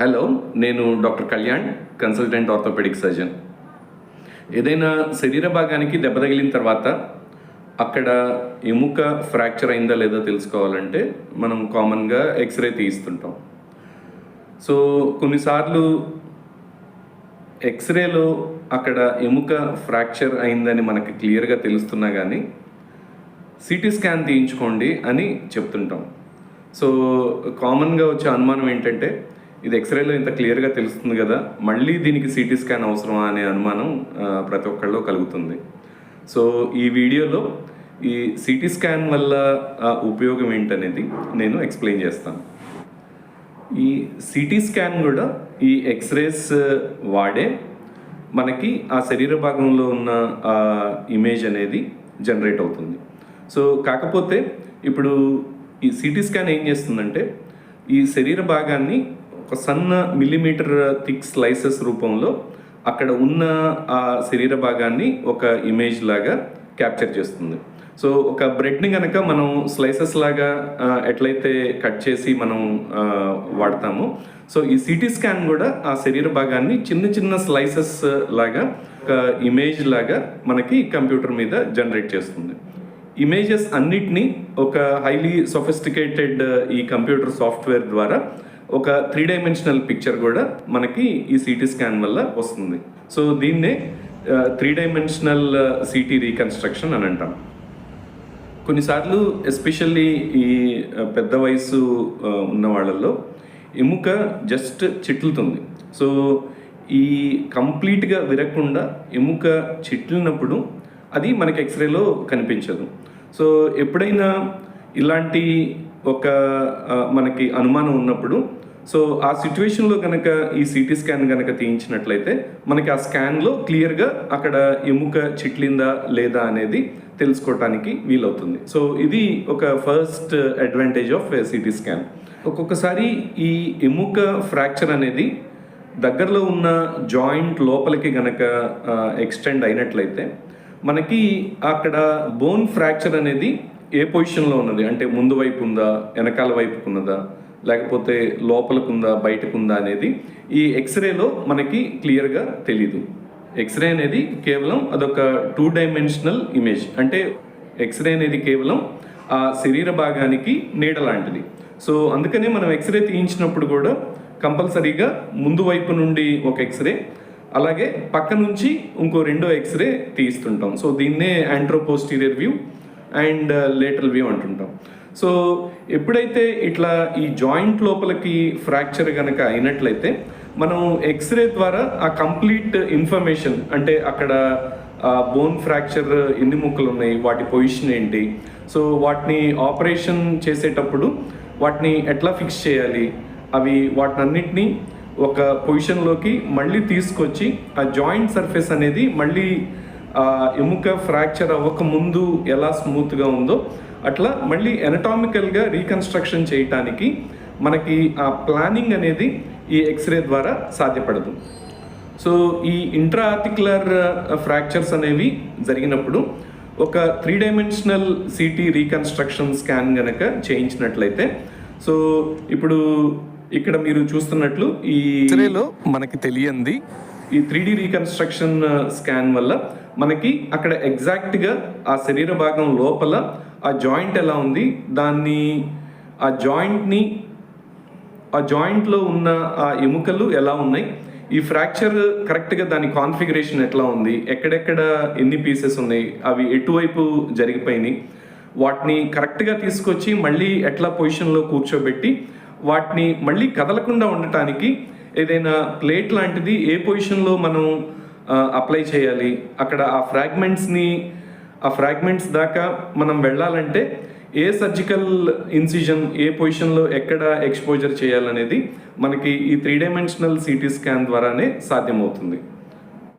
Hello నేను doctor Kalyan consultant orthopaedic surgeon ఏదైనా శరీర భాగానికి దెబ్బ తగిలిన తర్వాత అక్కడ ఎముక ఫ్రాక్చర్ అయిందా లేదా తెలుసుకోవాలంటే మనం కామన్గా ఎక్స్రే తీస్తుంటాం సో కొన్నిసార్లు ఎక్స్రేలో అక్కడ ఎముక ఫ్రాక్చర్ అయిందని మనకి క్లియర్గా తెలుస్తున్నా కానీ సిటీ స్కాన్ తీయించుకోండి అని చెప్తుంటాం. సో కామన్గా వచ్చే అనుమానం ఏంటంటే ఇది ఎక్స్రేలో ఇంత క్లియర్గా తెలుస్తుంది కదా మళ్ళీ దీనికి సిటీ స్కాన్ అవసరమా అనే అనుమానం ప్రతి ఒక్కళ్ళు కలుగుతుంది. సో ఈ వీడియోలో ఈ సిటీ స్కాన్ వల్ల ఉపయోగం ఏంటనేది నేను ఎక్స్ప్లెయిన్ చేస్తాను. ఈ సిటీ స్కాన్ కూడా ఈ ఎక్స్రేస్ వాడే మనకి ఆ శరీర భాగంలో ఉన్న ఇమేజ్ అనేది జనరేట్ అవుతుంది. సో కాకపోతే ఇప్పుడు ఈ సిటీ స్కాన్ ఏం చేస్తుందంటే ఈ శరీర భాగాన్ని ఒక సన్న మిల్లీమీటర్ థిక్ స్లైసెస్ రూపంలో అక్కడ ఉన్న ఆ శరీర భాగాన్ని ఒక ఇమేజ్ లాగా క్యాప్చర్ చేస్తుంది. సో ఒక బ్రెడ్ని కనుక మనం స్లైసెస్ లాగా ఎట్లయితే కట్ చేసి మనం వాడతామో సో ఈ సిటీ స్కాన్ కూడా ఆ శరీర భాగాన్ని చిన్న చిన్న స్లైసెస్ లాగా ఒక ఇమేజ్ లాగా మనకి కంప్యూటర్ మీద జనరేట్ చేస్తుంది. ఇమేజెస్ అన్నిటినీ ఒక హైలీ సొఫిస్టికేటెడ్ ఈ కంప్యూటర్ సాఫ్ట్వేర్ ద్వారా ఒక త్రీ డైమెన్షనల్ పిక్చర్ కూడా మనకి ఈ సిటీ స్కాన్ వల్ల వస్తుంది. సో దీన్నే త్రీ డైమెన్షనల్ సిటీ రీకన్స్ట్రక్షన్ అని అంటాం. కొన్నిసార్లు ఎస్పెషల్లీ ఈ పెద్ద వయసు ఉన్న వాళ్ళల్లో ఎముక జస్ట్ చిట్లుతుంది. సో ఈ కంప్లీట్గా విరగకుండా ఎముక చిట్లినప్పుడు అది మనకి ఎక్స్రేలో కనిపించదు. సో ఎప్పుడైనా ఇలాంటి ఒక మనకి అనుమానం ఉన్నప్పుడు సో ఆ సిచ్యువేషన్లో కనుక ఈ సిటీ స్కాన్ కనుక తీయించినట్లయితే మనకి ఆ స్కాన్లో క్లియర్గా అక్కడ ఎముక చిట్లిందా లేదా అనేది తెలుసుకోవటానికి వీలవుతుంది. సో ఇది ఒక first advantage of CT scan ఒక్కొక్కసారి ఈ ఎముక ఫ్రాక్చర్ అనేది దగ్గరలో ఉన్న జాయింట్ లోపలికి గనక uh, ఎక్స్టెండ్ అయినట్లయితే మనకి అక్కడ బోన్ ఫ్రాక్చర్ అనేది ఏ పొజిషన్లో ఉన్నది? అంటే ముందు వైపు ఉందా? వెనకాల వైపుకు ఉన్నదా? లేకపోతే లోపలకుందా బయటకుందా అనేది ఈ ఎక్స్రేలో మనకి క్లియర్గా తెలీదు. ఎక్స్రే అనేది కేవలం అదొక టూ డైమెన్షనల్ ఇమేజ్. అంటే ఎక్స్రే అనేది కేవలం ఆ శరీర భాగానికి నీడ లాంటిది. సో అందుకనే మనం ఎక్స్రే తీయించినప్పుడు కూడా కంపల్సరీగా ముందు వైపు నుండి ఒక ఎక్స్రే అలాగే పక్క నుంచి ఇంకో రెండో ఎక్స్రే తీస్తుంటాం సో దీన్నే anteroposterior view and lateral view అంటుంటాం. సో ఎప్పుడైతే ఇట్లా ఈ జాయింట్ లోపలికి ఫ్రాక్చర్ కనుక అయినట్లయితే మనం ఎక్స్రే ద్వారా ఆ కంప్లీట్ ఇన్ఫర్మేషన్ అంటే అక్కడ బోన్ ఫ్రాక్చర్ ఎన్ని ముక్కలు ఉన్నాయి వాటి పొజిషన్ ఏంటి సో వాటిని ఆపరేషన్ చేసేటప్పుడు వాటిని ఎట్లా ఫిక్స్ చేయాలి అవి వాటినన్నిటినీ ఒక పొజిషన్లోకి మళ్ళీ తీసుకొచ్చి ఆ జాయింట్ సర్ఫేస్ అనేది మళ్ళీ ఎముక ఫ్రాక్చర్ అవ్వక ముందు ఎలా స్మూత్గా ఉందో అట్లా మళ్ళీ ఎనటామికల్గా రీకన్స్ట్రక్షన్ చేయటానికి మనకి ఆ ప్లానింగ్ అనేది ఈ ఎక్స్రే ద్వారా సాధ్యపడదు. సో ఈ ఇంట్రాఆర్టికులర్ ఫ్రాక్చర్స్ అనేవి జరిగినప్పుడు ఒక three dimensional CT reconstruction scan గనక చేయించినట్లయితే సో ఇప్పుడు ఇక్కడ మీరు చూస్తున్నట్లు ఈ ఎక్స్రేలో మనకి తెలియంది ఈ త్రీ డి రీకన్స్ట్రక్షన్ స్కాన్ వల్ల మనకి అక్కడ ఎగ్జాక్ట్గా ఆ శరీర భాగం లోపల ఆ జాయింట్ ఎలా ఉంది? దాన్ని ఆ జాయింట్ని ఆ జాయింట్లో ఉన్న ఆ ఎముకలు ఎలా ఉన్నాయి? ఈ ఫ్రాక్చర్ కరెక్ట్గా దాని కాన్ఫిగరేషన్ ఎట్లా ఉంది? ఎక్కడెక్కడ ఎన్ని పీసెస్ ఉన్నాయి? అవి ఎటువైపు జరిగిపోయినాయి? వాటిని కరెక్ట్గా తీసుకొచ్చి మళ్ళీ ఎట్లా పొజిషన్లో కూర్చోబెట్టి వాటిని మళ్ళీ కదలకుండా ఉండటానికి ఏదైనా ప్లేట్ లాంటిది ఏ పొజిషన్లో మనం అప్లై చేయాలి. అక్కడ ఆ ఫ్రాగ్మెంట్స్ని ఆ ఫ్రాగ్మెంట్స్ దాకా మనం వెళ్ళాలంటే ఏ సర్జికల్ ఇన్సిజన్ ఏ పొజిషన్లో ఎక్కడ ఎక్స్పోజర్ చేయాలనేది మనకి ఈ త్రీ డైమెన్షనల్ సిటీ స్కాన్ ద్వారానే సాధ్యమవుతుంది.